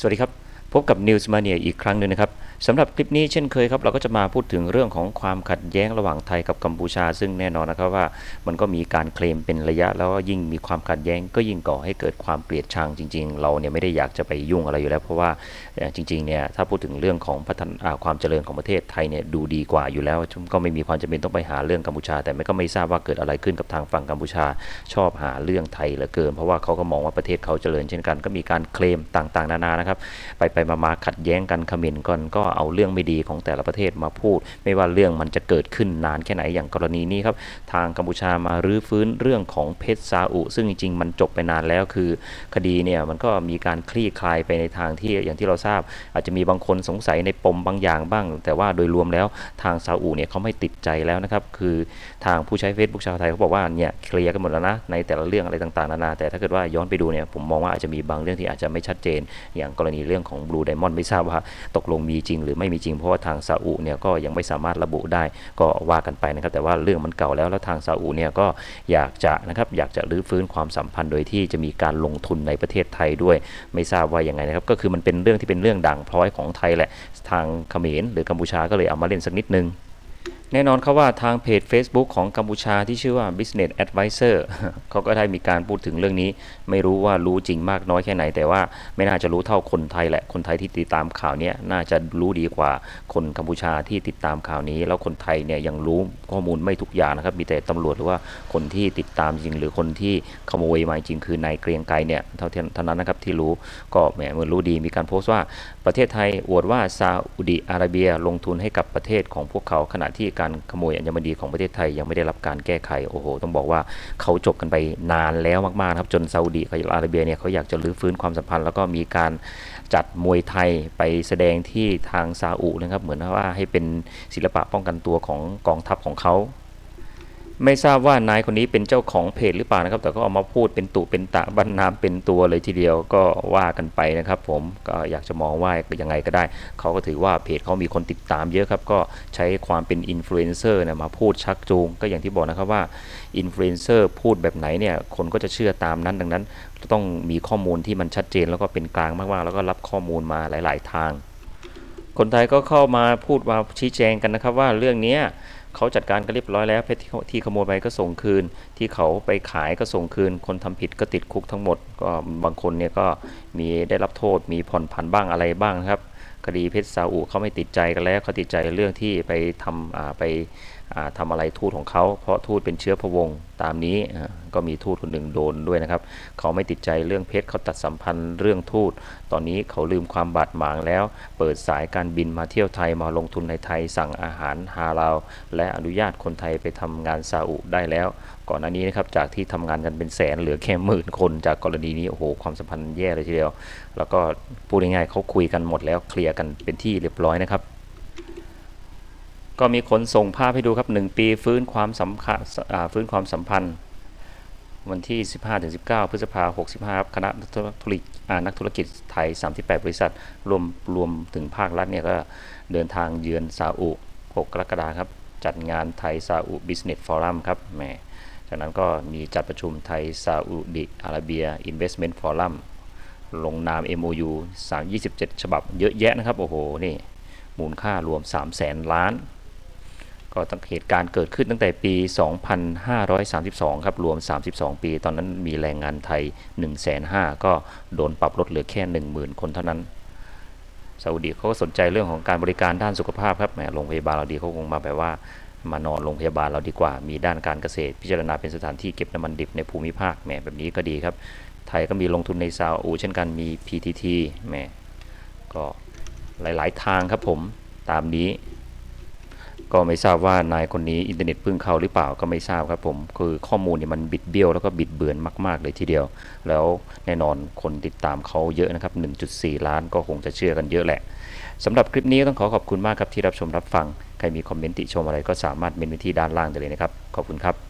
สวัสดีครับ พบกับ News Mania อีกครั้งหนึ่งนะครับสำหรับคลิปนี้เช่นเคยครับ เราก็จะมาพูดถึงเรื่องของความขัดแย้งระหว่างไทยกับกัมพูชา ซึ่งแน่นอนนะครับว่ามันก็มีการเคลมเป็นระยะ แล้วก็ยิ่งมีความขัดแย้งก็ยิ่งก่อให้เกิดความเกลียดชังจริง ๆ เราเนี่ยไม่ได้อยากจะไปยุ่งอะไรอยู่แล้ว เพราะว่าจริงๆเนี่ยถ้าพูดถึงเรื่องของพัฒนาอ่าความเจริญของประเทศไทยเนี่ยดูดีกว่าอยู่แล้วก็ไม่มีความจำเป็นต้องไปหาเรื่องกัมพูชา แต่ไม่ก็ไม่ทราบว่าเกิดอะไรขึ้นกับทางฝั่งกัมพูชา ชอบหาเรื่องไทยเหลือเกิน เพราะว่าเขาก็มองว่าประเทศเขาเจริญเช่นกันก็มีการเคลมต่างๆ นานานะครับไปไปมามาขัดแย้งกันขม่นกันก็เอาเรื่องไม่ดีของแต่ละประเทศมาพูด ไม่ว่าเรื่องมันจะเกิดขึ้นนานแค่ไหนอย่างกรณีนี้ครับ ทางกัมพูชามารื้อฟื้นเรื่องของเพชรซาอุ ซึ่งจริงๆ มันจบไปนานแล้วคือ คดีเนี่ยมันก็มีการคลี่คลายไปในทางที่อย่างที่เราทราบ อาจจะมีบางคนสงสัยในปมบางอย่างบ้าง แต่ว่าโดยรวมแล้วทางซาอุเนี่ยเขาไม่ติดใจแล้วนะครับคือทางผู้ใช้ Facebook ชาวไทยเขาบอกว่าเนี่ยเคลียร์กันหมดแล้วนะในแต่ละเรื่องอะไรต่างๆนานาแต่ถ้าเกิดว่าย้อนไปดูเนี่ยผมมองว่าอาจจะมีบางเรื่องที่อาจจะไม่ชัดเจน อย่างกรณีเรื่องของบลูไดมอนด์ไม่ทราบว่าตกลงมีจริง หรือไม่มีจริงเพราะว่าทางซาอุเนี่ยก็ยังไม่สามารถระบุได้ก็ว่ากันไปนะครับ แต่ว่าเรื่องมันเก่าแล้วแล้วทางซาอุเนี่ยก็อยากจะนะครับอยากจะรื้อฟื้นความสัมพันธ์โดยที่จะมีการลงทุนในประเทศไทยด้วย ไม่ทราบว่ายังไงนะครับก็คือมันเป็นเรื่องที่เป็นเรื่องดังพร้อยของไทยแหละทางเขมรหรือกัมพูชาก็เลยเอามาเล่นสักนิดนึง แน่นอนครับว่าทางเพจ Facebook ของกัมพูชาที่ชื่อว่า Business Advisor เขาก็ได้มีการพูดถึงเรื่องนี้ ไม่รู้ว่ารู้จริงมากน้อยแค่ไหน แต่ว่าไม่น่าจะรู้เท่าคนไทยแหละ คนไทยที่ติดตามข่าวนี้น่าจะรู้ดีกว่าคนกัมพูชาที่ติดตามข่าวนี้ แล้วคนไทยเนี่ยยังรู้ข้อมูลไม่ทุกอย่างนะครับ มีแต่ตำรวจหรือว่าคนที่ติดตามจริง หรือคนที่ขโมยมาจริงคือนายเกรียงไกรเนี่ยเท่าเท่านั้นนะครับที่รู้ก็แหมเหมือนรู้ดีมีการโพสต์ว่าประเทศไทยอวดว่าซาอุดิอาระเบียลงทุนให้กับประเทศของพวกเขาขณะที่การขโมยอัญมณีของประเทศไทยยังไม่ได้รับการแก้ไขโอ้โห ต้องบอกว่าเขาจบกันไปนานแล้วมากๆนะครับจนซาอุดิอาระเบียเนี่ยเขาอยากจะรื้อฟื้นความสัมพันธ์แล้วก็มีการจัดมวยไทยไปแสดงที่ทางซาอุนะครับเหมือนว่าให้เป็นศิลปะป้องกันตัวของกองทัพของเขา ไม่ทราบว่านายคนนี้เป็นเจ้าของเพจหรือเปล่านะครับ แต่ก็เอามาพูดเป็นตุเป็นตะบรรนามเป็นตัวเลยทีเดียวก็ว่ากันไปนะครับ ผมก็อยากจะมองว่ายังไงก็ได้ เขาก็ถือว่าเพจเขามีคนติดตามเยอะครับ ก็ใช้ความเป็นอินฟลูเอนเซอร์นี่ยมาพูดชักจูง ก็อย่างที่บอกนะครับว่าอินฟลูเอนเซอร์พูดแบบไหนเนี่ยคนก็จะเชื่อตามนั้นดังนั้น ต้องมีข้อมูลที่มันชัดเจนแล้วก็เป็นกลางมากๆ แล้วก็รับข้อมูลมาหลาย ๆ ทาง คนไทยก็เข้ามาพูดมาชี้แจงกันนะครับว่าเรื่องเนี้ย เขาจัดการกันเรียบร้อยแล้วเพชรที่ขโมยไปก็ส่งคืน ที่เขาไปขายก็ส่งคืน คนทำผิดก็ติดคุกทั้งหมดก็บางคนเนี่ยก็มีได้รับโทษมีผ่อนผันบ้างอะไรบ้างครับคดีเพชรซาอุเขาไม่ติดใจกันแล้วเขาติดใจเรื่องที่ไปทำไป อ่าทำอะไรทูตของเขา เพราะทูตเป็นเชื้อพระวงศ์ตามนี้ก็มีทูตคนหนึ่งโดนด้วยนะครับ เขาไม่ติดใจเรื่องเพชรเขาตัดสัมพันธ์เรื่องทูต ตอนนี้เขาลืมความบาดหมางแล้ว เปิดสายการบินมาเที่ยวไทยมาลงทุนในไทยสั่งอาหารฮาลาลและอนุญาตคนไทยไปทำงานซาอุได้แล้ว ก่อนหน้านี้นะครับจากที่ทำงานกันเป็นแสนเหลือแค่หมื่นคนจากกรณีนี้โอ้โหความสัมพันธ์แย่เลยทีเดียว แล้วก็พูดง่ายๆเขาคุยกันหมดแล้วเคลียร์กันเป็นที่เรียบร้อยนะครับ ก็มีคนส่งภาพให้ดูครับ 1 ปีฟื้นความสัมพันธ์ฟื้นความสัมพันธ์ วันที่ 15-19 พฤษภาคม65ครับคณะนักธุรกิจนักธุรกิจไทย 38 บริษัท รวมรวมถึงภาครัฐเนี่ยก็เดินทางเยือนซาอุ 6 กรกฎาคมครับ จัดงานไทยซาอุ Business Forum ครับแหมจากนั้นก็มีจัดประชุมไทยซาอุดิอาระเบีย Investment Forum ลงนาม MOU 327 ฉบับเยอะแยะนะครับ โอ้โห นี่ มูลค่ารวม 3 0 0แสนล้าน ก็ตั้งเหตุการณ์เกิดขึ้นตั้งแต่ปี 2532 ครับ รวม 32 ปี ตอนนั้นมีแรงงานไทย 1 5 0 0 0ก็โดนปรับลดเหลือแค่ 10,000 คนเท่านั้นซาอุดีเขาก็สนใจเรื่องของการบริการด้านสุขภาพครับแหมโรงพยาบาลเราดีเขาคงมาแบบว่ามานอนโรงพยาบาลเราดีกว่า มีด้านการเกษตร พิจารณาเป็นสถานที่เก็บน้ำมันดิบในภูมิภาคแหมแบบนี้ก็ดีครับ ไทยก็มีลงทุนในซาอุเช่นกันมี PTT แหมก็หลาย ๆ ทางครับผมตามนี้ ก็ไม่ทราบว่านายคนนี้อินเทอร์เน็ตเพิ่งเข้าหรือเปล่าก็ไม่ทราบครับผม คือข้อมูลเนี่ยมันบิดเบี้ยวแล้วก็บิดเบือนมาก ๆ เลยทีเดียว แล้วแน่นอนคนติดตามเขาเยอะนะครับ 1.4 ล้านก็คงจะเชื่อกันเยอะแหละสำหรับคลิปนี้ต้องขอขอบคุณมากครับที่รับชมรับฟัง ใครมีคอมเมนต์ติชมอะไรก็สามารถเมนไว้ที่ด้านล่างได้เลยนะครับ ขอบคุณครับ